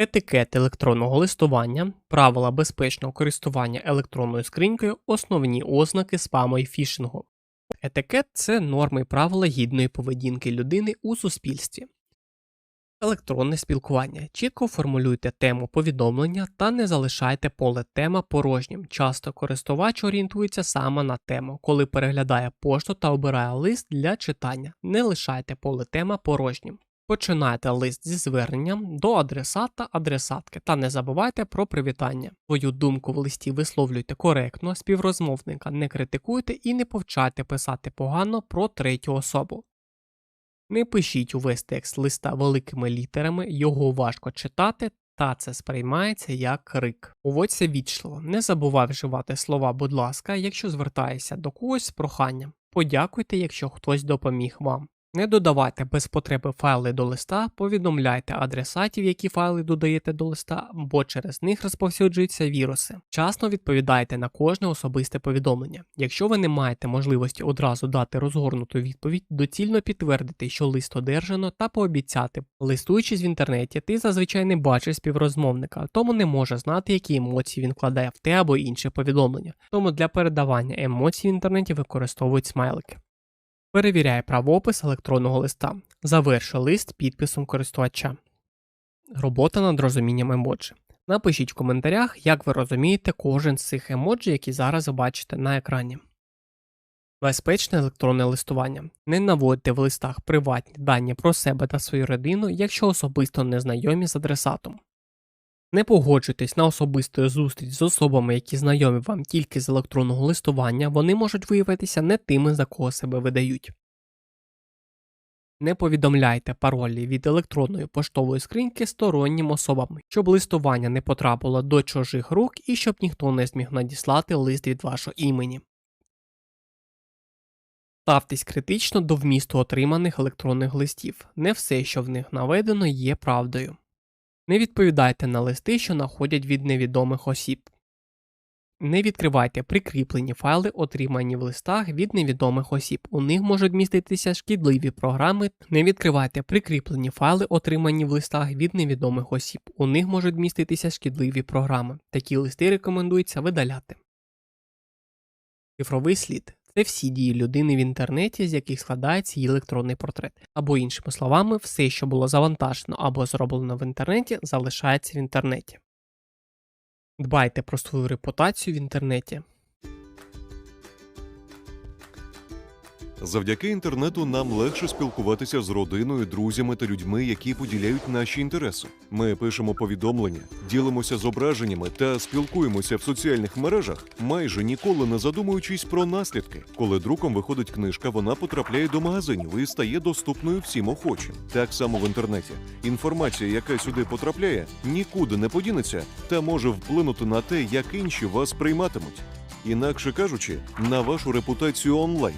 етикет електронного листування, правила безпечного користування електронною скринькою, основні ознаки спаму і фішингу. Етикет це норми і правила гідної поведінки людини у суспільстві. Електронне спілкування. Чітко формулюйте тему повідомлення та не залишайте поле тема порожнім. Часто користувач орієнтується саме на тему, коли переглядає пошту та обирає лист для читання. Не лишайте поле тема порожнім. Починайте лист зі зверненням до адресата адресатки та не забувайте про привітання. Свою думку в листі висловлюйте коректно, співрозмовника не критикуйте і не повчайте писати погано про третю особу. Не пишіть увесь текст листа великими літерами, його важко читати, та це сприймається як крик. Поводься вічливо, не забувай вживати слова, будь ласка, якщо звертаєшся до когось з проханням. Подякуйте, якщо хтось допоміг вам. Не додавайте без потреби файли до листа, повідомляйте адресатів, які файли додаєте до листа, бо через них розповсюджуються віруси. Вчасно відповідайте на кожне особисте повідомлення. Якщо ви не маєте можливості одразу дати розгорнуту відповідь, доцільно підтвердити, що лист одержано, та пообіцяти. Листуючись в інтернеті, ти зазвичай не бачиш співрозмовника, тому не може знати, які емоції він вкладає в те або інше повідомлення. Тому для передавання емоцій в інтернеті використовують смайлики. Перевіряє правопис електронного листа. Завершує лист підписом користувача. Робота над розумінням емоджі. Напишіть в коментарях, як ви розумієте кожен з цих емоджі, які зараз ви бачите на екрані. Безпечне електронне листування. Не наводьте в листах приватні дані про себе та свою родину, якщо особисто не знайомі з адресатом. Не погоджуйтесь на особисту зустріч з особами, які знайомі вам тільки з електронного листування, вони можуть виявитися не тими, за кого себе видають. Не повідомляйте паролі від електронної поштової скриньки стороннім особам, щоб листування не потрапило до чужих рук і щоб ніхто не зміг надіслати лист від вашого імені. Ставтесь критично до вмісту отриманих електронних листів. Не все, що в них наведено, є правдою. Не відповідайте на листи, що находять від невідомих осіб. Не відкривайте прикріплені файли, отримані в листах від невідомих осіб. У них можуть міститися шкідливі програми. Не відкривайте прикріплені файли, отримані в листах від невідомих осіб. У них можуть міститися шкідливі програми. Такі листи рекомендується видаляти. Цифровий слід це всі дії людини в інтернеті, з яких складається її електронний портрет. Або, іншими словами, все, що було завантажено або зроблено в інтернеті, залишається в інтернеті. Дбайте про свою репутацію в інтернеті. Завдяки інтернету нам легше спілкуватися з родиною, друзями та людьми, які поділяють наші інтереси. Ми пишемо повідомлення, ділимося зображеннями та спілкуємося в соціальних мережах, майже ніколи не задумуючись про наслідки. Коли друком виходить книжка, вона потрапляє до магазинів і стає доступною всім охочим. Так само в інтернеті. Інформація, яка сюди потрапляє, нікуди не подінеться та може вплинути на те, як інші вас прийматимуть. Інакше кажучи, на вашу репутацію онлайн.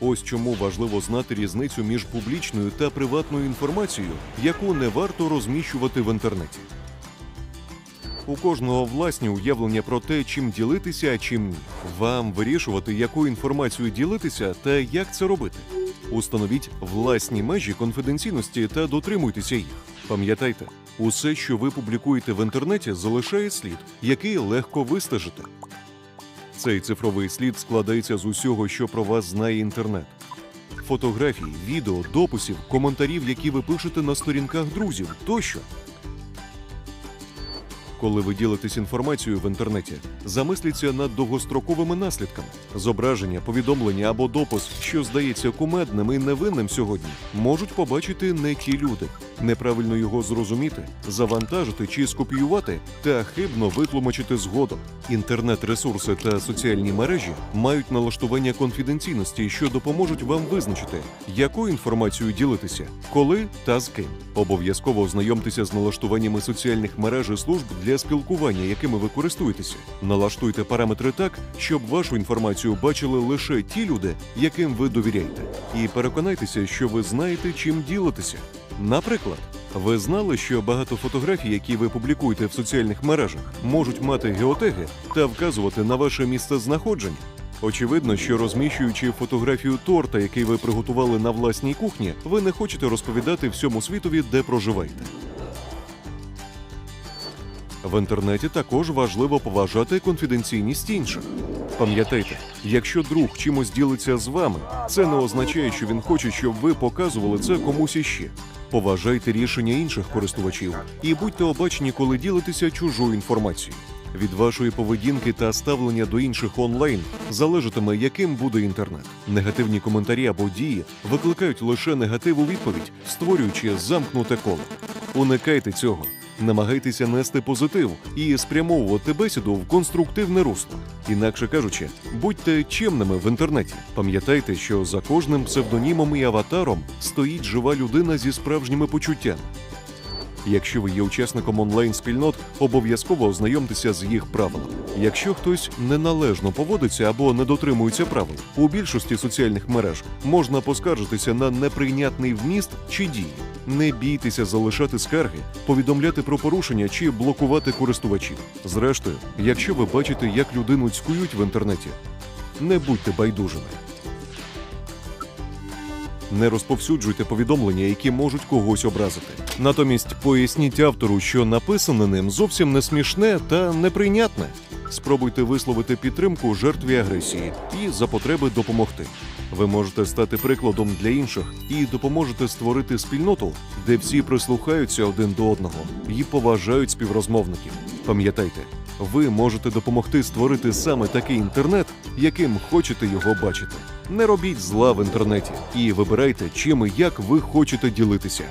Ось чому важливо знати різницю між публічною та приватною інформацією, яку не варто розміщувати в інтернеті. У кожного власні уявлення про те, чим ділитися, а чим ні. Вам вирішувати, яку інформацію ділитися та як це робити. Установіть власні межі конфіденційності та дотримуйтеся їх. Пам'ятайте, усе, що ви публікуєте в інтернеті, залишає слід, який легко вистежити. Цей цифровий слід складається з усього, що про вас знає інтернет: фотографій, відео, дописів, коментарів, які ви пишете на сторінках друзів тощо. Коли ви ділитесь інформацією в інтернеті, замисліться над довгостроковими наслідками. Зображення, повідомлення або допис, що здається кумедним і невинним сьогодні, можуть побачити не ті люди, неправильно його зрозуміти, завантажити чи скопіювати та хибно витлумачити згодом. Інтернет-ресурси та соціальні мережі мають налаштування конфіденційності, що допоможуть вам визначити, якою інформацією ділитися, коли та з ким. Обов'язково ознайомтеся з налаштуваннями соціальних мереж і служб спілкування, якими ви користуєтеся. Налаштуйте параметри так, щоб вашу інформацію бачили лише ті люди, яким ви довіряєте. І переконайтеся, що ви знаєте, чим ділитися. Наприклад, ви знали, що багато фотографій, які ви публікуєте в соціальних мережах, можуть мати геотеги та вказувати на ваше місце знаходження. Очевидно, що розміщуючи фотографію торта, який ви приготували на власній кухні, ви не хочете розповідати всьому світові, де проживаєте. В інтернеті також важливо поважати конфіденційність інших. Пам'ятайте, якщо друг чимось ділиться з вами, це не означає, що він хоче, щоб ви показували це комусь іще. Поважайте рішення інших користувачів і будьте обачні, коли ділитеся чужою інформацією. Від вашої поведінки та ставлення до інших онлайн залежатиме, яким буде інтернет. Негативні коментарі або дії викликають лише негативу відповідь, створюючи замкнуте коло. Уникайте цього. Намагайтеся нести позитив і спрямовувати бесіду в конструктивне русло. Інакше кажучи, будьте чемними в інтернеті. Пам'ятайте, що за кожним псевдонімом і аватаром стоїть жива людина зі справжніми почуттями. Якщо ви є учасником онлайн-спільнот, обов'язково ознайомтеся з їх правилами. Якщо хтось неналежно поводиться або не дотримується правил, у більшості соціальних мереж можна поскаржитися на неприйнятний вміст чи дії. Не бійтеся залишати скарги, повідомляти про порушення чи блокувати користувачів. Зрештою, якщо ви бачите, як людину цькують в інтернеті, не будьте байдужими. Не розповсюджуйте повідомлення, які можуть когось образити. Натомість поясніть автору, що написане ним зовсім не смішне та неприйнятне. Спробуйте висловити підтримку жертві агресії і за потреби допомогти. Ви можете стати прикладом для інших і допоможете створити спільноту, де всі прислухаються один до одного і поважають співрозмовників. Пам'ятайте, ви можете допомогти створити саме такий інтернет, яким хочете його бачити. Не робіть зла в інтернеті і вибирайте, чим і як ви хочете ділитися.